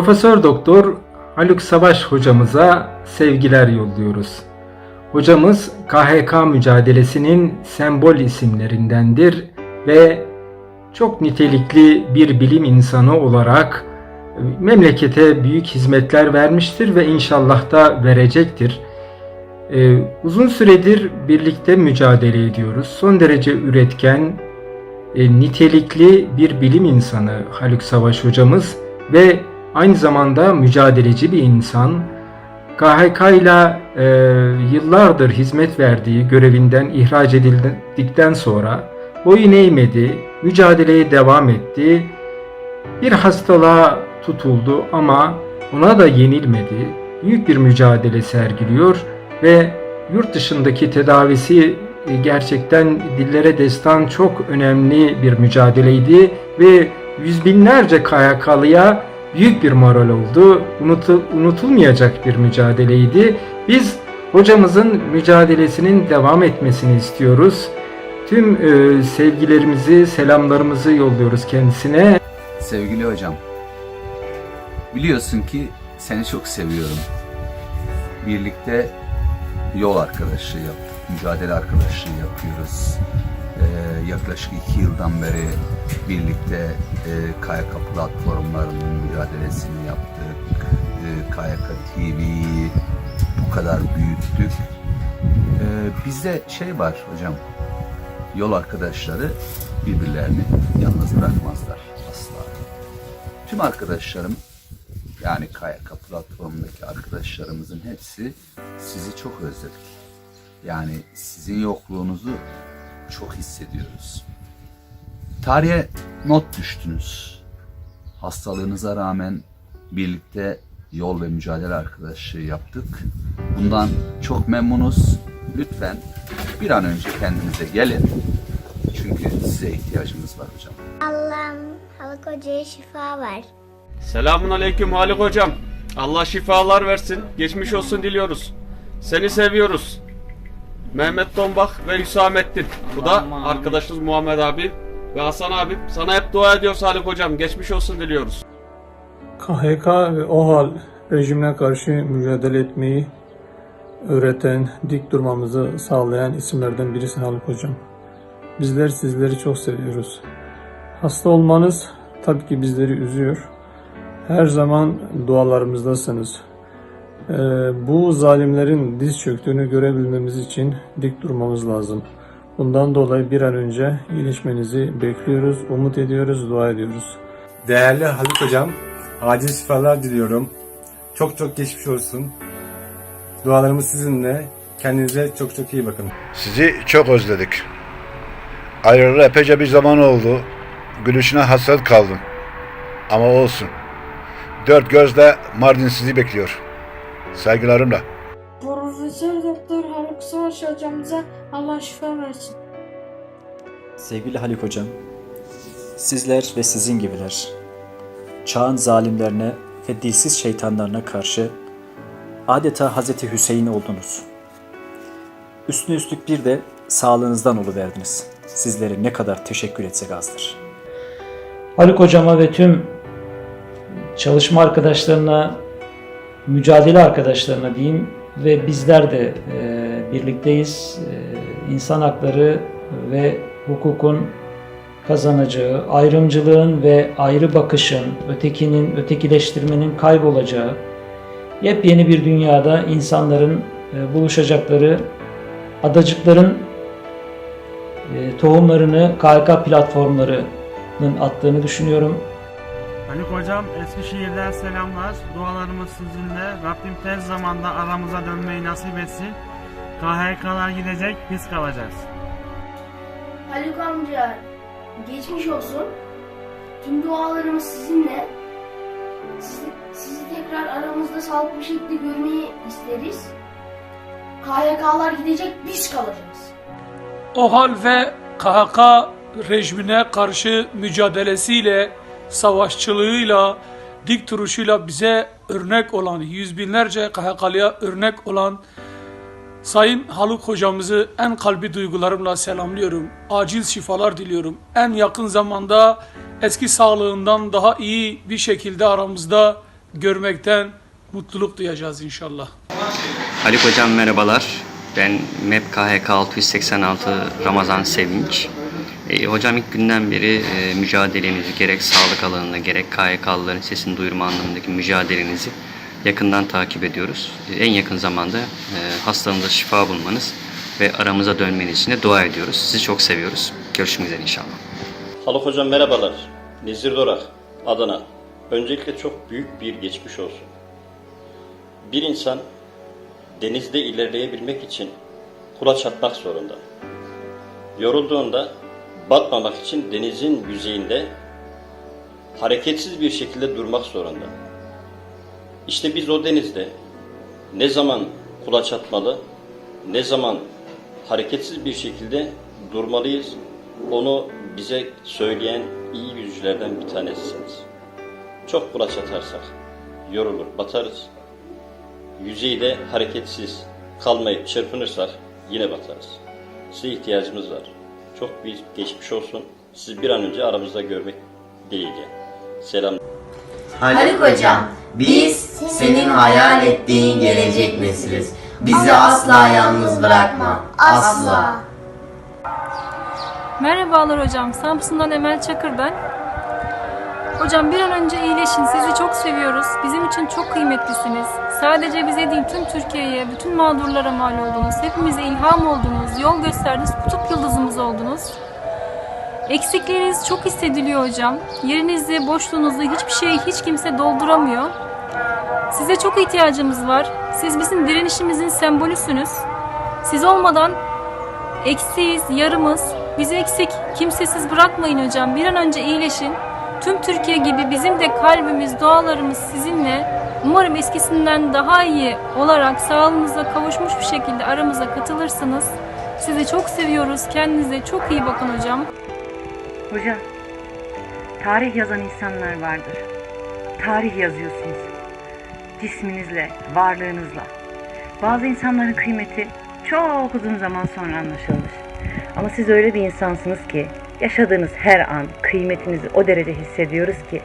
Profesör Doktor Haluk Savaş hocamıza sevgiler yolluyoruz. Hocamız KHK mücadelesinin sembol isimlerindendir ve çok nitelikli bir bilim insanı olarak memlekete büyük hizmetler vermiştir ve inşallah da verecektir. Ee, uzun süredir birlikte mücadele ediyoruz. Son derece üretken, e, nitelikli bir bilim insanı Haluk Savaş hocamız ve aynı zamanda mücadeleci bir insan. KHK ile yıllardır hizmet verdiği görevinden ihraç edildikten sonra boyun eğmedi, mücadeleye devam etti. Bir hastalığa tutuldu ama ona da yenilmedi. Büyük bir mücadele sergiliyor ve yurt dışındaki tedavisi e, gerçekten dillere destan çok önemli bir mücadeleydi ve yüz binlerce KYK'lıya büyük bir moral oldu. Unutu, unutulmayacak bir mücadeleydi. Biz hocamızın mücadelesinin devam etmesini istiyoruz. Tüm e, sevgilerimizi, selamlarımızı yolluyoruz kendisine. Sevgili hocam, biliyorsun ki seni çok seviyorum. Birlikte yol arkadaşlığı yaptık, mücadele arkadaşlığı yapıyoruz. Ee, yaklaşık iki yıldan beri birlikte e, KYK platformlarının mücadelesini yaptık. E, KYK TV'yi bu kadar büyüttük. Ee, bizde şey var hocam, yol arkadaşları birbirlerini yalnız bırakmazlar asla. Tüm arkadaşlarım yani KYK platformundaki arkadaşlarımızın hepsi sizi çok özledik. Yani sizin yokluğunuzu çok hissediyoruz. Tarihe not düştünüz. Hastalığınıza rağmen birlikte yol ve mücadele arkadaşlığı yaptık. Bundan çok memnunuz. Lütfen bir an önce kendinize gelin. Çünkü size ihtiyacımız var hocam. Allah'ım Haluk Hoca'ya şifa ver. Selamun aleyküm Halik hocam. Allah şifalar versin. Geçmiş olsun diliyoruz. Seni seviyoruz. Mehmet Dombak ve Hüsamettin. Bu da arkadaşımız Muhammed abi ve Hasan abi. Sana hep dua ediyoruz Halik hocam. Geçmiş olsun diliyoruz. KHK ve OHAL rejimine karşı mücadele etmeyi öğreten, dik durmamızı sağlayan isimlerden birisi Haluk Hocam. Bizler sizleri çok seviyoruz. Hasta olmanız tabii ki bizleri üzüyor. Her zaman dualarımızdasınız. Ee, bu zalimlerin diz çöktüğünü görebilmemiz için dik durmamız lazım. Bundan dolayı bir an önce iyileşmenizi bekliyoruz, umut ediyoruz, dua ediyoruz. Değerli Haluk Hocam, acil şifalar diliyorum. Çok çok geçmiş olsun. Dualarımız sizinle. Kendinize çok çok iyi bakın. Sizi çok özledik. Ayrılalı epeyce bir zaman oldu. Gülüşüne hasret kaldım. Ama olsun. Dört gözle Mardin sizi bekliyor. Saygılarımla. Profesör Doktor Haluk Savaş hocamıza Allah şifa versin. Sevgili Haluk Hocam, sizler ve sizin gibiler çağın zalimlerine ve dilsiz şeytanlarına karşı adeta Hz. Hüseyin oldunuz. Üstüne üstlük bir de sağlığınızdan oluverdiniz. Sizlere ne kadar teşekkür etsek azdır. Haluk hocama ve tüm çalışma arkadaşlarına, mücadele arkadaşlarına diyeyim ve bizler de e, birlikteyiz. E, insan hakları ve hukukun kazanacağı, ayrımcılığın ve ayrı bakışın, ötekinin, ötekileştirmenin kaybolacağı, yepyeni bir dünyada insanların e, buluşacakları, adacıkların e, tohumlarını KHK platformlarının attığını düşünüyorum. Haluk Hocam Eskişehir'den selamlar. Dualarımız sizinle. Rabbim tez zamanda aramıza dönmeyi nasip etsin. KHK'lar gidecek, biz kalacağız. Haluk amca geçmiş olsun. Tüm dualarımız sizinle. Sizi, sizi tekrar aramızda sağlıklı bir şekilde görmeyi isteriz. KYK'lar gidecek biz kalacağız. OHAL ve KHK rejimine karşı mücadelesiyle, savaşçılığıyla, dik duruşuyla bize örnek olan, yüz binlerce KHK'lıya örnek olan Sayın Haluk hocamızı en kalbi duygularımla selamlıyorum. Acil şifalar diliyorum. En yakın zamanda eski sağlığından daha iyi bir şekilde aramızda görmekten mutluluk duyacağız inşallah. Haluk Hocam merhabalar. Ben MEP KHK 686 Ramazan Sevinç. E, hocam ilk günden beri e, mücadelenizi gerek sağlık alanında gerek KHK'lıların sesini duyurma anlamındaki mücadelenizi yakından takip ediyoruz. E, en yakın zamanda e, hastalığınıza şifa bulmanız ve aramıza dönmeniz için de dua ediyoruz. Sizi çok seviyoruz. Görüşmek üzere inşallah. Haluk Hocam merhabalar. Nezir Dorak, Adana. Öncelikle çok büyük bir geçmiş olsun. Bir insan denizde ilerleyebilmek için kulaç atmak zorunda. Yorulduğunda batmamak için denizin yüzeyinde hareketsiz bir şekilde durmak zorunda. İşte biz o denizde ne zaman kulaç atmalı, ne zaman hareketsiz bir şekilde durmalıyız, onu bize söyleyen iyi yüzücülerden bir tanesisiniz. Çok kulaç atarsak yorulur, batarız. Yüzeyde hareketsiz kalmayıp çırpınırsak yine batarız. Size ihtiyacımız var. Çok bir geçmiş olsun. Sizi bir an önce aramızda görmek dileğiyle. Selam. Haluk Hocam, biz senin hayal ettiğin gelecek nesiliz. Bizi asla yalnız bırakma. Asla. Merhabalar hocam. Samsun'dan Emel Çakır ben. Hocam bir an önce iyileşin. Sizi çok seviyoruz. Bizim için çok kıymetlisiniz. Sadece bize değil tüm Türkiye'ye, bütün mağdurlara mal oldunuz. Hepimize ilham oldunuz. Yol gösterdiniz. Kutup yıldızımız oldunuz. Eksikleriniz çok hissediliyor hocam. Yerinizi, boşluğunuzu hiçbir şey, hiç kimse dolduramıyor. Size çok ihtiyacımız var. Siz bizim direnişimizin sembolüsünüz. Siz olmadan eksiyiz, yarımız. Bizi eksik, kimsesiz bırakmayın hocam. Bir an önce iyileşin. Tüm Türkiye gibi bizim de kalbimiz, dualarımız sizinle. Umarım eskisinden daha iyi olarak sağlığınıza kavuşmuş bir şekilde aramıza katılırsınız. Sizi çok seviyoruz. Kendinize çok iyi bakın hocam. Hocam, tarih yazan insanlar vardır. Tarih yazıyorsunuz. Cisminizle, varlığınızla. Bazı insanların kıymeti çok uzun zaman sonra anlaşılmış. Ama siz öyle bir insansınız ki yaşadığınız her an kıymetinizi o derece hissediyoruz ki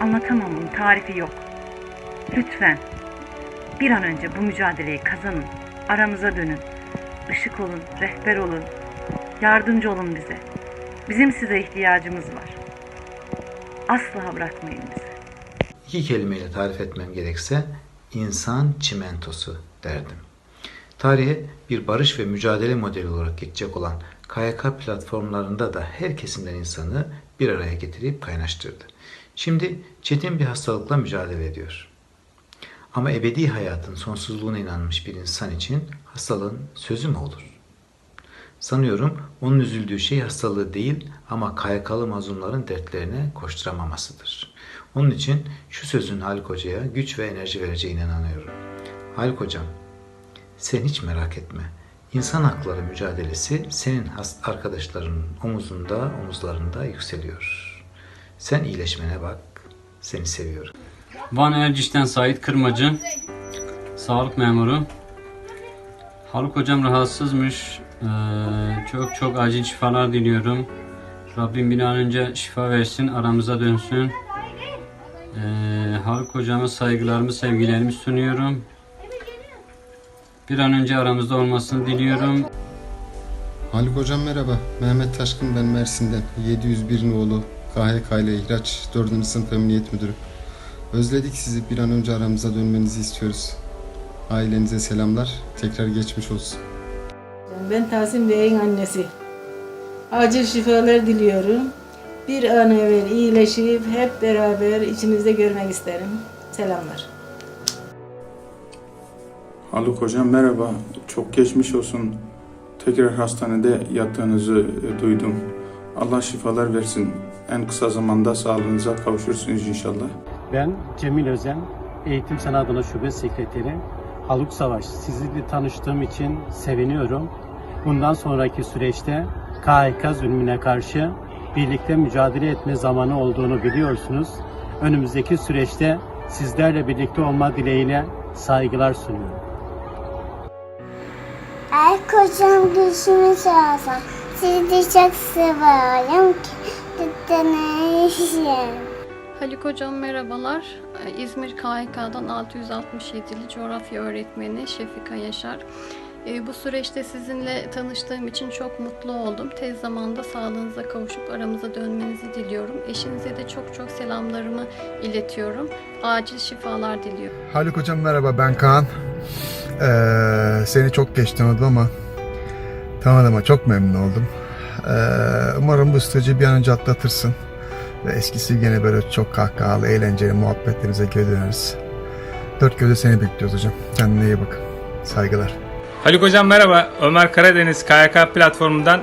anlatamamın tarifi yok. Lütfen bir an önce bu mücadeleyi kazanın. Aramıza dönün. Işık olun, rehber olun. Yardımcı olun bize. Bizim size ihtiyacımız var. Asla bırakmayın bizi. İki kelimeyle tarif etmem gerekse insan çimentosu derdim. Tarihe bir barış ve mücadele modeli olarak geçecek olan KYK platformlarında da her kesimden insanı bir araya getirip kaynaştırdı. Şimdi çetin bir hastalıkla mücadele ediyor. Ama ebedi hayatın sonsuzluğuna inanmış bir insan için hastalığın sözü mü olur? Sanıyorum onun üzüldüğü şey hastalığı değil ama KYK'lı mazlumların dertlerine koşturamamasıdır. Onun için şu sözün Haluk Hoca'ya güç ve enerji vereceğine inanıyorum. Haluk Hocam, sen hiç merak etme. İnsan hakları mücadelesi senin arkadaşlarının omuzunda, omuzlarında yükseliyor. Sen iyileşmene bak. Seni seviyorum. Van Erciş'ten Sait Kırmacı, sağlık memuru. Haluk hocam rahatsızmış. Ee, çok çok acil şifalar diliyorum. Rabbim bir an önce şifa versin, aramıza dönsün. Ee, Haluk hocama saygılarımı, sevgilerimi sunuyorum. Bir an önce aramızda olmasını diliyorum. Haluk Hocam merhaba. Mehmet Taşkın ben Mersin'den. 701 oğlu KHK ile İhraç 4. sınıf emniyet müdürü. Özledik sizi bir an önce aramıza dönmenizi istiyoruz. Ailenize selamlar. Tekrar geçmiş olsun. Ben Tahsin Bey'in annesi. Acil şifalar diliyorum. Bir an evvel iyileşip hep beraber içimizde görmek isterim. Selamlar. Haluk Hocam merhaba. Çok geçmiş olsun. Tekrar hastanede yattığınızı e, duydum. Allah şifalar versin. En kısa zamanda sağlığınıza kavuşursunuz inşallah. Ben Cemil Özen, Eğitim Sen Adına Şube Sekreteri. Haluk Savaş, sizinle tanıştığım için seviniyorum. Bundan sonraki süreçte KHK zulmüne karşı birlikte mücadele etme zamanı olduğunu biliyorsunuz. Önümüzdeki süreçte sizlerle birlikte olma dileğiyle saygılar sunuyorum. Ay kocam düşmüş olsam sizi çok seviyorum deneyin. Haluk Hocam merhabalar. Ee, İzmir KHK'dan 667'li coğrafya öğretmeni Şefika Yaşar. Ee, Bu süreçte sizinle tanıştığım için çok mutlu oldum. Tez zamanda sağlığınıza kavuşup aramıza dönmenizi diliyorum. Eşinize de çok çok selamlarımı iletiyorum. Acil şifalar diliyorum. Haluk Hocam merhaba ben Kaan. Ee, seni çok geç tanıdım ama tanıdığıma çok memnun oldum. Ee, umarım bu süreci bir an önce atlatırsın. Ve eskisi gene böyle çok kahkahalı, eğlenceli muhabbetlerimize geri döneriz. Dört gözle seni bekliyoruz hocam. Kendine iyi bak. Saygılar. Haluk Hocam merhaba. Ömer Karadeniz KYK platformundan.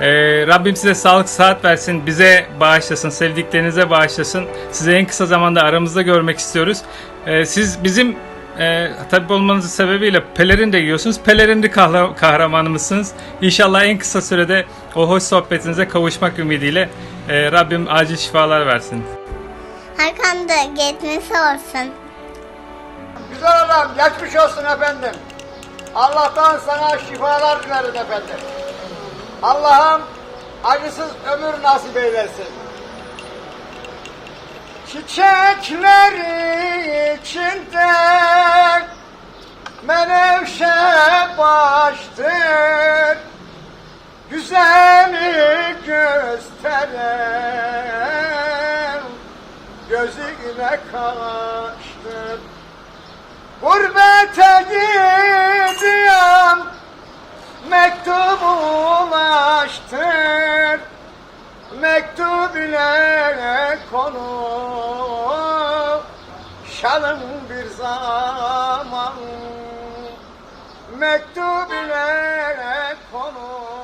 Ee, Rabbim size sağlık sıhhat versin. Bize bağışlasın. Sevdiklerinize bağışlasın. Sizi en kısa zamanda aramızda görmek istiyoruz. Ee, siz bizim e, tabip olmanızın sebebiyle pelerin de giyiyorsunuz. Pelerinli kahra- kahramanımızsınız. İnşallah en kısa sürede o hoş sohbetinize kavuşmak ümidiyle e, Rabbim acil şifalar versin. Arkanda geçmesi olsun. Güzel adam geçmiş olsun efendim. Allah'tan sana şifalar dilerim efendim. Allah'ım acısız ömür nasip eylesin. Çiçekleri içinde menevşe baştır. Gösteren gözüne kaçtır. Gurbete gidiyorum Mektup ulaştır. Mektup ile konu? Şalım bir zaman. Mektup ile konu